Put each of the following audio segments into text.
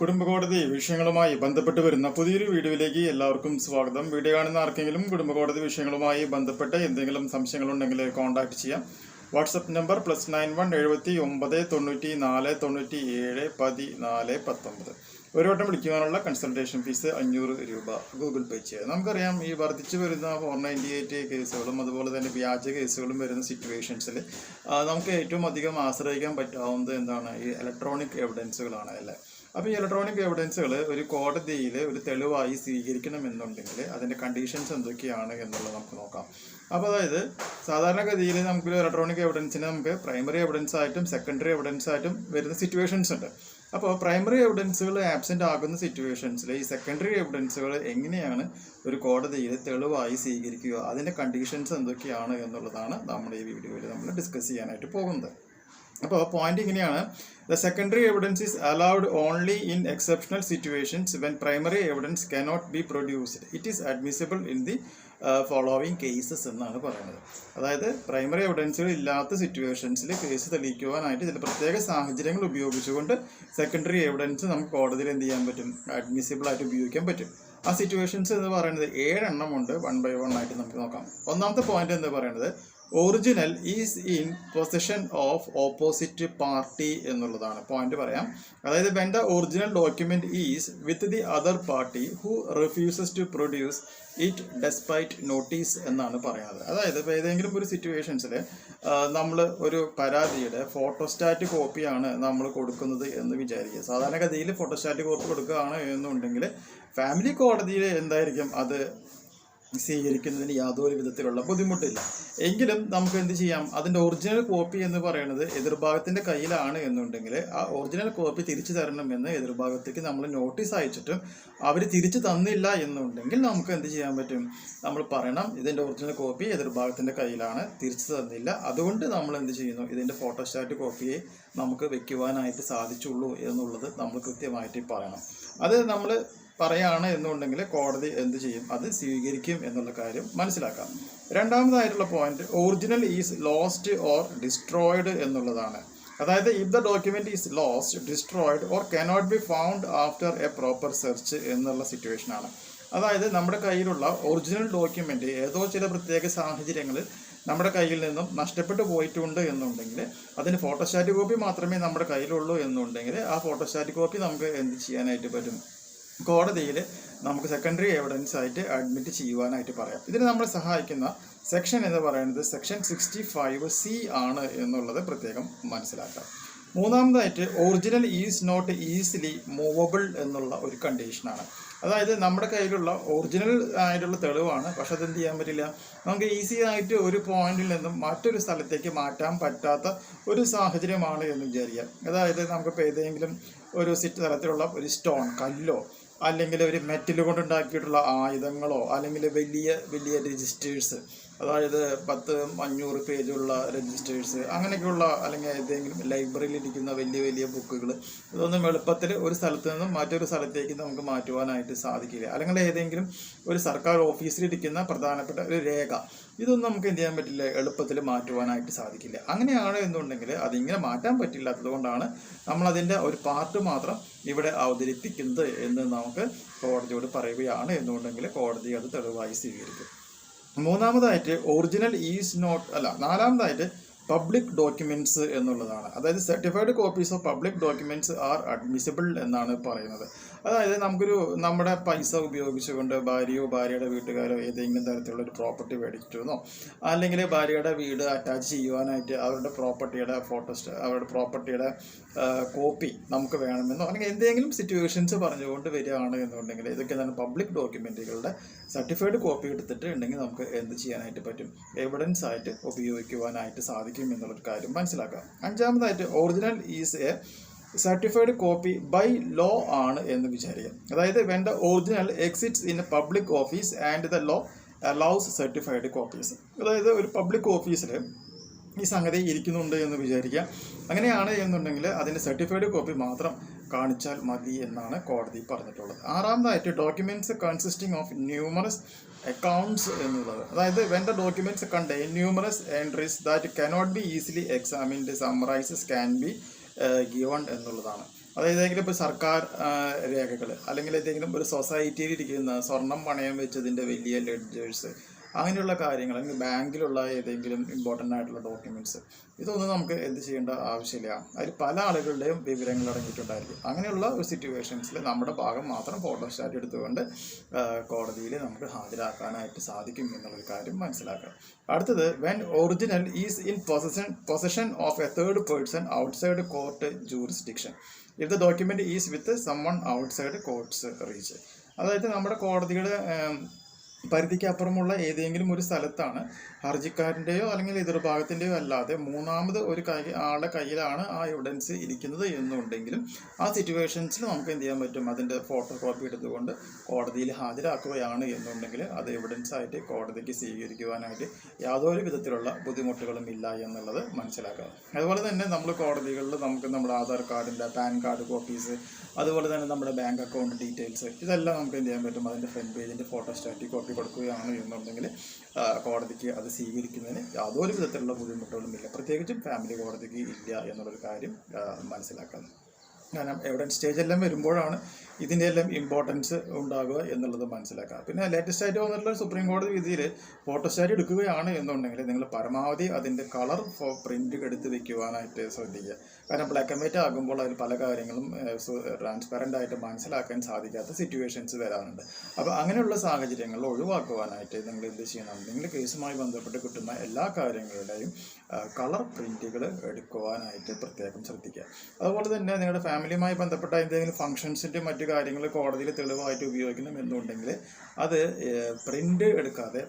കുടുംബകോടതി വിഷയങ്ങളുമായി ബന്ധപ്പെട്ട് വരുന്ന പുതിയൊരു വീഡിയോയിലേക്ക് എല്ലാവർക്കും സ്വാഗതം. വീഡിയോ കാണുന്ന ആർക്കെങ്കിലും കുടുംബകോടതി വിഷയങ്ങളുമായി ബന്ധപ്പെട്ട് എന്തെങ്കിലും സംശയങ്ങളുണ്ടെങ്കിൽ കോൺടാക്ട് ചെയ്യാം. WhatsApp number plus nine one എഴുപത്തി ഒമ്പത് തൊണ്ണൂറ്റി നാല് തൊണ്ണൂറ്റി ഏഴ് പതിനാല് പത്തൊമ്പത്. ഒരു വട്ടം വിളിക്കുവാനുള്ള കൺസൾട്ടേഷൻ ഫീസ് അഞ്ഞൂറ് രൂപ ഗൂഗിൾ പേ ചെയ്യുക നമുക്കറിയാം ഈ വർദ്ധിച്ചു വരുന്ന ഫോർ നയന്റി എയ്റ്റ് കേസുകളും അതുപോലെ തന്നെ വ്യാജ കേസുകളും വരുന്ന സിറ്റുവേഷൻസിൽ നമുക്ക് ഏറ്റവും അധികം ആശ്രയിക്കാൻ പറ്റാവുന്നത് എന്താണ്? ഈ ഇലക്ട്രോണിക് എവിഡൻസുകളാണ് അല്ലേ? അപ്പോൾ ഈ ഇലക്ട്രോണിക് എവിഡൻസുകൾ ഒരു കോടതിയിൽ ഒരു തെളിവായി സ്വീകരിക്കണമെന്നുണ്ടെങ്കിൽ അതിന്റെ കണ്ടീഷൻസ് എന്തൊക്കെയാണ് എന്നുള്ളത് നമുക്ക് നോക്കാം. അപ്പോൾ അതായത് സാധാരണഗതിയിൽ നമുക്ക് ഇലക്ട്രോണിക് എവിഡൻസിന് നമുക്ക് പ്രൈമറി എവിഡൻസ് ആയിട്ടും സെക്കൻഡറി എവിഡൻസ് ആയിട്ടും വരുന്ന സിറ്റുവേഷൻസ് ഉണ്ട്. അപ്പോൾ പ്രൈമറി എവിഡൻസുകൾ ആബ്സെന്റ് ആകുന്ന സിറ്റുവേഷൻസിൽ ഈ സെക്കൻഡറി എവിഡൻസുകൾ എങ്ങനെയാണ് ഒരു കോടതിയിൽ തെളിവായി സ്വീകരിക്കുക അതിന്റെ കണ്ടീഷൻസ് എന്തൊക്കെയാണ് എന്നുള്ളതാണ് നമ്മുടെ ഈ വീഡിയോയിൽ നമ്മൾ ഡിസ്കസ് ചെയ്യാനായിട്ട് പോകുന്നത്. അപ്പോൾ പോയിന്റ് ഇങ്ങനെയാണ്. The secondary evidence is allowed only in exceptional situations when primary evidence cannot be produced. It is admissible in the following cases എന്നാണ് പറയുന്നത്. അതായത് പ്രൈമറി എവിഡൻസുകൾ ഇല്ലാത്ത സിറ്റുവേഷൻസിൽ കേസ് തെളിയിക്കുവാനായിട്ട് ചില പ്രത്യേക സാഹചര്യങ്ങൾ ഉപയോഗിച്ചുകൊണ്ട് സെക്കൻഡറി എവിഡൻസ് നമുക്ക് കോടതിയിൽ എന്ത് ചെയ്യാൻ പറ്റും? അഡ്മിസിബിൾ ആയിട്ട് ഉപയോഗിക്കാൻ പറ്റും. ആ സിറ്റുവേഷൻസ് എന്ന് പറയുന്നത് ഏഴെണ്ണം ഉണ്ട് വൺ ബൈ വൺ ആയിട്ട് നമുക്ക് നോക്കാം. ഒന്നാമത്തെ പോയിന്റ് എന്ന് പറയുന്നത് original is in position of opposite party എന്നുള്ളതാണ്. പോയിന്റ് പറയാം. അതായത് when the original document is with the other party who refuses to produce it despite notice എന്നാണ് പറയുന്നത് അതായത് ഇപ്പോൾ ഏതെങ്കിലും ഒരു സിറ്റുവേഷൻസിൽ നമ്മൾ ഒരു പരാതിയുടെ ഫോട്ടോസ്റ്റാറ്റ് കോപ്പിയാണ് നമ്മൾ കൊടുക്കുന്നത് എന്ന് വിചാരിക്കുക. സാധാരണഗതിയിൽ ഫോട്ടോസ്റ്റാറ്റ് കോപ്പി കൊടുക്കുകയാണ് എന്നുണ്ടെങ്കിൽ ഫാമിലി കോടതിയിൽ എന്തായിരിക്കും അത് സ്വീകരിക്കുന്നതിന് യാതൊരു വിധത്തിലുള്ള ബുദ്ധിമുട്ടില്ല. എങ്കിലും നമുക്ക് എന്ത് ചെയ്യാം? അതിന്റെ ഒറിജിനൽ കോപ്പി എന്ന് പറയുന്നത് എതിർഭാഗത്തിന്റെ കയ്യിലാണ് എന്നുണ്ടെങ്കിൽ ആ ഒറിജിനൽ കോപ്പി തിരിച്ചു തരണമെന്ന് എതിർഭാഗത്തേക്ക് നമ്മൾ നോട്ടീസ് അയച്ചിട്ടും അവർ തിരിച്ചു തന്നില്ല എന്നുണ്ടെങ്കിൽ നമുക്ക് എന്ത് ചെയ്യാൻ പറ്റും? നമ്മൾ പറയണം ഇതിന്റെ ഒറിജിനൽ കോപ്പി എതിർഭാഗത്തിന്റെ കയ്യിലാണ് തിരിച്ചു തന്നില്ല. അതുകൊണ്ട് നമ്മൾ എന്ത് ചെയ്യുന്നു? ഇതിന്റെ ഫോട്ടോസ്റ്റാറ്റ് കോപ്പിയെ നമുക്ക് വെക്കുവാനായിട്ട് സാധിച്ചുള്ളൂ എന്നുള്ളത് നമ്മൾ കൃത്യമായിട്ട് പറയണം. അത് നമ്മൾ പറയാണ് എന്നുണ്ടെങ്കിൽ കോടതി എന്ത് ചെയ്യും? അത് സ്വീകരിക്കും എന്നുള്ള കാര്യം മനസ്സിലാക്കാം. രണ്ടാമതായിട്ടുള്ള point original is lost or destroyed എന്നുള്ളതാണ്. അതായത് if the document is lost destroyed or cannot be found after a proper search എന്നുള്ള സിറ്റുവേഷൻ ആണ്. അതായത് നമ്മുടെ കയ്യിലുള്ള ഒറിജിനൽ ഡോക്യുമെന്റ് ഏതോ ചില പ്രത്യേക സാഹചര്യങ്ങളിൽ നമ്മുടെ കയ്യിൽ നിന്നും നഷ്ടപ്പെട്ടു പോയിട്ടുണ്ട് എന്നുണ്ടെങ്കിൽ അതിന് ഫോട്ടോസ്റ്റാറ്റ് കോപ്പി മാത്രമേ നമ്മുടെ കയ്യിലുള്ളൂ എന്നുണ്ടെങ്കിൽ ആ ഫോട്ടോസ്റ്റാറ്റ് കോപ്പി നമുക്ക് എന്ത് ചെയ്യാനായിട്ട് പറ്റും? കോടതിയിൽ നമുക്ക് സെക്കൻഡറി എവിഡൻസ് ആയിട്ട് അഡ്മിറ്റ് ചെയ്യുവാനായിട്ട് പറയാം. ഇതിന് നമ്മളെ സഹായിക്കുന്ന സെക്ഷൻ എന്ന് പറയുന്നത് സെക്ഷൻ സിക്സ്റ്റി ഫൈവ് സി ആണ് എന്നുള്ളത് പ്രത്യേകം മനസ്സിലാക്കാം. മൂന്നാമതായിട്ട് original is not easily movable എന്നുള്ള ഒരു കണ്ടീഷനാണ് അതായത് നമ്മുടെ കയ്യിലുള്ള ഒറിജിനൽ ആയിട്ടുള്ള തെളിവാണ് പക്ഷെ അതെന്ത് ചെയ്യാൻ പറ്റില്ല? നമുക്ക് ഈസി ആയിട്ട് ഒരു പോയിന്റിൽ നിന്നും മറ്റൊരു സ്ഥലത്തേക്ക് മാറ്റാൻ പറ്റാത്ത ഒരു സാഹചര്യമാണ് എന്ന് വിചാരിക്കുക അതായത് നമുക്കിപ്പോൾ ഏതെങ്കിലും ഒരു സിറ്റ് തരത്തിലുള്ള ഒരു സ്റ്റോൺ കല്ലോ അല്ലെങ്കിൽ ഒരു മെറ്റൽ കൊണ്ടുണ്ടാക്കിയിട്ടുള്ള ആയുധങ്ങളോ അല്ലെങ്കിൽ വലിയ വലിയ രജിസ്റ്റേഴ്സ് അതായത് പത്ത് അഞ്ഞൂറ് പേജുള്ള രജിസ്റ്റേഴ്സ് അങ്ങനെയൊക്കെയുള്ള അല്ലെങ്കിൽ ഏതെങ്കിലും ലൈബ്രറിയിൽ ഇരിക്കുന്ന വലിയ വലിയ ബുക്കുകൾ ഇതൊന്നും എളുപ്പത്തിൽ ഒരു സ്ഥലത്ത് നിന്നും മറ്റൊരു സ്ഥലത്തേക്ക് നമുക്ക് മാറ്റുവാനായിട്ട് സാധിക്കില്ല. അല്ലെങ്കിൽ ഏതെങ്കിലും ഒരു സർക്കാർ ഓഫീസിലിരിക്കുന്ന പ്രധാനപ്പെട്ട ഒരു രേഖ ഇതൊന്നും നമുക്ക് എന്ത് ചെയ്യാൻ പറ്റില്ല എളുപ്പത്തിൽ മാറ്റുവാനായിട്ട് സാധിക്കില്ല. അങ്ങനെയാണ് എന്നുണ്ടെങ്കിൽ അതിങ്ങനെ മാറ്റാൻ പറ്റില്ലാത്തത് കൊണ്ടാണ് നമ്മളതിന്റെ ഒരു പാർട്ട് മാത്രം ഇവിടെ അവതരിപ്പിക്കുന്നത് എന്ന് നമുക്ക് കോടതിയോട് പറയുകയാണ്. എന്നുണ്ടെങ്കിൽ കോടതി അത് തെളിവായി സ്വീകരിക്കും. മൂന്നാമതായിട്ട് ഒറിജിനൽ ഈസ് നോട്ട് അല്ല നാലാമതായിട്ട് പബ്ലിക് ഡോക്യുമെന്റ്സ് എന്നുള്ളതാണ്. അതായത് certified copies of public documents are admissible എന്നാണ് പറയുന്നത്. അതായത് നമുക്കൊരു നമ്മുടെ പൈസ ഉപയോഗിച്ചുകൊണ്ട് ഭാര്യയോ ഭാര്യയുടെ വീട്ടുകാരോ ഏതെങ്കിലും തരത്തിലുള്ള ഒരു പ്രോപ്പർട്ടി മേടിച്ചിരുന്നോ? അല്ലെങ്കിൽ ഭാര്യയുടെ വീട് അറ്റാച്ച് ചെയ്യുവാനായിട്ട് അവരുടെ പ്രോപ്പർട്ടിയുടെ ഫോട്ടോസ് അവരുടെ പ്രോപ്പർട്ടിയുടെ കോപ്പി നമുക്ക് വേണമെന്നോ? അല്ലെങ്കിൽ എന്തെങ്കിലും സിറ്റുവേഷൻസ് പറഞ്ഞുകൊണ്ട് വരികയാണ് എന്നുണ്ടെങ്കിൽ ഇതൊക്കെ എന്താണ് പബ്ലിക് ഡോക്യുമെന്റുകളുടെ സർട്ടിഫൈഡ് കോപ്പി എടുത്തിട്ട് ഉണ്ടെങ്കിൽ നമുക്ക് എന്ത് ചെയ്യാനായിട്ട് പറ്റും? എവിഡൻസ് ആയിട്ട് ഉപയോഗിക്കുവാനായിട്ട് സാധിക്കും എന്നുള്ളൊരു കാര്യം മനസ്സിലാക്കാം. അഞ്ചാമതായിട്ട് original is a certified copy by law ആണ് എന്ന് വിചാരിക്കാം. അതായത് when the original exists in public office and the law allows certified copies അതായത് ഒരു പബ്ലിക് ഓഫീസിൽ ഈ സംഗതി ഇരിക്കുന്നുണ്ട് എന്ന് വിചാരിക്കുക അങ്ങനെയാണ് എന്നുണ്ടെങ്കിൽ അതിന്റെ സർട്ടിഫൈഡ് കോപ്പി മാത്രം കാണിച്ചാൽ മതി എന്നാണ് കോടതി പറഞ്ഞിട്ടുള്ളത്. ആറാമതായിട്ട് documents consisting of numerous accounts എന്നുള്ളത്. അതായത് when the documents contain numerous entries that cannot be easily examined summarises can be given എന്നുള്ളതാണ്. അതായത് ഏതെങ്കിലും ഇപ്പോൾ സർക്കാർ രേഖകൾ അല്ലെങ്കിൽ ഏതെങ്കിലും ഒരു സൊസൈറ്റിയിൽ ഇരിക്കുന്ന സ്വർണം പണയം വെച്ചതിന്റെ വലിയ ലെഡ്ജേഴ്സ് അങ്ങനെയുള്ള കാര്യങ്ങൾ അല്ലെങ്കിൽ ബാങ്കിലുള്ള ഏതെങ്കിലും ഇമ്പോർട്ടന്റ് ആയിട്ടുള്ള ഡോക്യുമെന്റ്സ് ഇതൊന്നും നമുക്ക് എന്ത് ചെയ്യേണ്ട ആവശ്യമില്ല. അതിൽ പല ആളുകളുടെയും വിവരങ്ങൾ അടങ്ങിയിട്ടുണ്ടായിരിക്കും. അങ്ങനെയുള്ള ഒരു സിറ്റുവേഷൻസിൽ നമ്മുടെ ഭാഗം മാത്രം ഫോട്ടോസ്റ്റാറ്റ് എടുത്തുകൊണ്ട് കോടതിയിൽ നമുക്ക് ഹാജരാക്കാനായിട്ട് സാധിക്കും എന്നുള്ളൊരു കാര്യം മനസ്സിലാക്കാം. അടുത്തത് when original is in possession possession of a third person outside court jurisdiction if the document is with someone outside court's reach അതായത് നമ്മുടെ കോടതിയുടെ പരിധിക്ക് അപ്പുറമുള്ള ഏതെങ്കിലും ഒരു സ്ഥലത്താണ് ഹർജിക്കാരന്റെയോ അല്ലെങ്കിൽ എതിർഭാഗത്തിന്റെയോ അല്ലാതെ മൂന്നാമത് ഒരു കൈ ആളുടെ കയ്യിലാണ് ആ എവിഡൻസ് ഇരിക്കുന്നത് എന്നുണ്ടെങ്കിലും ആ സിറ്റുവേഷൻസിൽ നമുക്ക് എന്ത് ചെയ്യാൻ പറ്റും? അതിന്റെ ഫോട്ടോ കോപ്പി എടുത്തുകൊണ്ട് കോടതിയിൽ ഹാജരാക്കുകയാണ് എന്നുണ്ടെങ്കിൽ അത് എവിഡൻസ് ആയിട്ട് കോടതിക്ക് സ്വീകരിക്കുവാനായിട്ട് യാതൊരു വിധത്തിലുള്ള ബുദ്ധിമുട്ടുകളും ഇല്ല എന്നുള്ളത് മനസ്സിലാക്കുക അതുപോലെ തന്നെ നമ്മൾ കോടതികളിൽ നമുക്ക് നമ്മുടെ ആധാർ കാർഡിന്റെ പാൻ കാർഡ് കോപ്പീസ് അതുപോലെ തന്നെ നമ്മുടെ ബാങ്ക് അക്കൗണ്ട് ഡീറ്റെയിൽസ് ഇതെല്ലാം നമുക്ക് എന്ത് ചെയ്യാൻ പറ്റും? അതിന്റെ ഫ്രണ്ട് പേജിന്റെ ഫോട്ടോ സ്റ്റാറ്റിക് കോപ്പി കൊടുക്കുകയാണ് എന്നുണ്ടെങ്കിൽ കോടതിക്ക് അത് സ്വീകരിക്കുന്നതിന് യാതൊരു വിധത്തിലുള്ള ബുദ്ധിമുട്ടുകളും ഇല്ല. പ്രത്യേകിച്ചും ഫാമിലി കോടതിക്ക് ഇല്ല എന്നുള്ളൊരു കാര്യം മനസ്സിലാക്കുന്നത് മനസ്സിലാക്കാം കാരണം എവിഡൻസ് സ്റ്റേജ് എല്ലാം വരുമ്പോഴാണ് ഇതിന്റെ എല്ലാം ഇമ്പോർട്ടൻസ് ഉണ്ടാകുക എന്നുള്ളത് മനസ്സിലാക്കുക. പിന്നെ ലേറ്റസ്റ്റ് ആയിട്ട് വന്നിട്ടുള്ള സുപ്രീം കോടതി വിധിയിൽ ഫോട്ടോസ്റ്റാറ്റ് എടുക്കുകയാണ് എന്നുണ്ടെങ്കിൽ നിങ്ങൾ പരമാവധി അതിന്റെ കളർ പ്രിന്റ് എടുത്ത് വെക്കുവാനായിട്ട് ശ്രദ്ധിക്കുക. കാരണം ബ്ലാക്ക് ആൻഡ് വൈറ്റ് ആകുമ്പോൾ അതിൽ പല കാര്യങ്ങളും ട്രാൻസ്പെറന്റ് ആയിട്ട് മനസ്സിലാക്കാൻ സാധിക്കാത്ത സിറ്റുവേഷൻസ് വരാറുണ്ട്. അപ്പോൾ അങ്ങനെയുള്ള സാഹചര്യങ്ങൾ ഒഴിവാക്കുവാനായിട്ട് നിങ്ങൾ എന്ത് ചെയ്യണം? നിങ്ങൾ കേസുമായി ബന്ധപ്പെട്ട് കിട്ടുന്ന എല്ലാ കാര്യങ്ങളുടെയും കളർ പ്രിന്റുകൾ എടുക്കുവാനായിട്ട് പ്രത്യേകം ശ്രദ്ധിക്കുക. അതുപോലെ തന്നെ നിങ്ങളുടെ ഫാമിലിയുമായി ബന്ധപ്പെട്ട എന്തെങ്കിലും ഫംഗ്ഷൻസിന്റെ മറ്റു കാര്യങ്ങൾ കോടതിയിൽ തെളിവായിട്ട് ഉപയോഗിക്കണം എന്നുണ്ടെങ്കിൽ അത് പ്രിന്റ് എടുക്കാതെ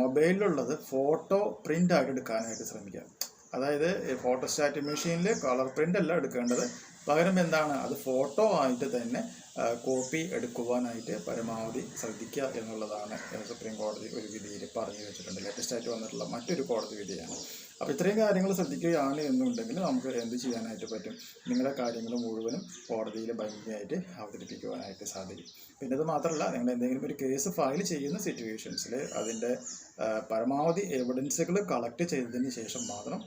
മൊബൈലിലുള്ളത് ഫോട്ടോ പ്രിന്റ് ആയിട്ട് എടുക്കാനായിട്ട് ശ്രമിക്കുക. അതായത് ഫോട്ടോസ്റ്റാറ്റ് മെഷീനിൽ കളർ പ്രിന്റ് അല്ല എടുക്കേണ്ടത്. പകരം എന്താണ്? അത് ഫോട്ടോ ആയിട്ട് തന്നെ കോപ്പി എടുക്കുവാനായിട്ട് പരമാവധി ശ്രദ്ധിക്കുക എന്നുള്ളതാണ് സുപ്രീം കോടതി ഒരു വിധിയിൽ പറഞ്ഞു വെച്ചിട്ടുണ്ട്. ലേറ്റസ്റ്റ് ആയിട്ട് വന്നിട്ടുള്ള മറ്റൊരു കോടതി വിധിയാണ്. അപ്പോൾ ഇത്രയും കാര്യങ്ങൾ ശ്രദ്ധിക്കുകയാണ് എന്നുണ്ടെങ്കിൽ നമുക്ക് എന്ത് ചെയ്യാനായിട്ട് പറ്റും? നിങ്ങളുടെ കാര്യങ്ങൾ മുഴുവനും കോടതിയിൽ ഭംഗിയായിട്ട് അവതരിപ്പിക്കുവാനായിട്ട് സാധിക്കും. പിന്നെ അത് മാത്രമല്ല നിങ്ങൾ എന്തെങ്കിലും ഒരു കേസ് ഫയൽ ചെയ്യുന്ന സിറ്റുവേഷൻസിൽ അതിന്റെ പരമാവധി എവിഡൻസുകൾ കളക്ട് ചെയ്തതിന് ശേഷം മാത്രം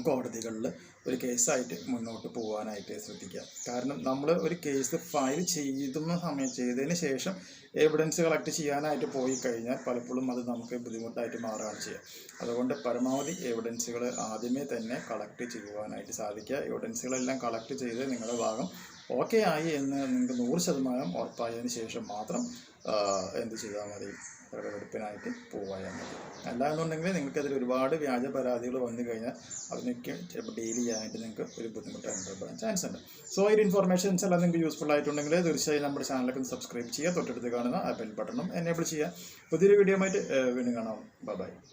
കോടതികളിൽ ഒരു കേസായിട്ട് മുന്നോട്ട് പോകാനായിട്ട് ശ്രദ്ധിക്കുക. കാരണം നമ്മൾ ഒരു കേസ് ഫയൽ ചെയ്യുന്ന സമയം ചെയ്തതിന് ശേഷം എവിഡൻസ് കളക്ട് ചെയ്യാനായിട്ട് പോയി കഴിഞ്ഞാൽ പലപ്പോഴും അത് നമുക്ക് ബുദ്ധിമുട്ടായിട്ട് മാറുകയാണ് ചെയ്യുക അതുകൊണ്ട് പരമാവധി എവിഡൻസുകൾ ആദ്യമേ തന്നെ കളക്ട് ചെയ്യുവാനായിട്ട് സാധിക്കുക. എവിഡൻസുകളെല്ലാം കളക്ട് ചെയ്ത് നിങ്ങളുടെ ഭാഗം ഓക്കെ ആയി എന്ന് നിങ്ങൾക്ക് നൂറ് ശതമാനം ഉറപ്പായതിനു ശേഷം മാത്രം എന്ത് ചെയ്താൽ മതി. പോകാൻ മതി അല്ല എന്നുണ്ടെങ്കിൽ നിങ്ങൾക്ക് അതിൽ ഒരുപാട് വ്യാജ പരാതികൾ വന്നു കഴിഞ്ഞാൽ അതിനൊക്കെ ചിലപ്പോൾ ഡീൽ ചെയ്യാനായിട്ട് നിങ്ങൾക്ക് ഒരു ബുദ്ധിമുട്ട് അനുഭവപ്പെടാൻ ചാൻസ് ഉണ്ട്. സോ ഈ ഇൻഫർമേഷൻസ് എല്ലാം നിങ്ങൾക്ക് യൂസ്ഫുൾ ആയിട്ടുണ്ടെങ്കിൽ തീർച്ചയായും നമ്മുടെ ചാനലൊക്കെ സബ്സ്ക്രൈബ് ചെയ്യുക. തൊട്ടടുത്ത് കാണുന്ന ആ ബെൽ ബട്ടണും എനേബിൾ ചെയ്യുക. പുതിയൊരു വീഡിയോ ആയിട്ട് വീണ്ടും കാണാം. ബൈ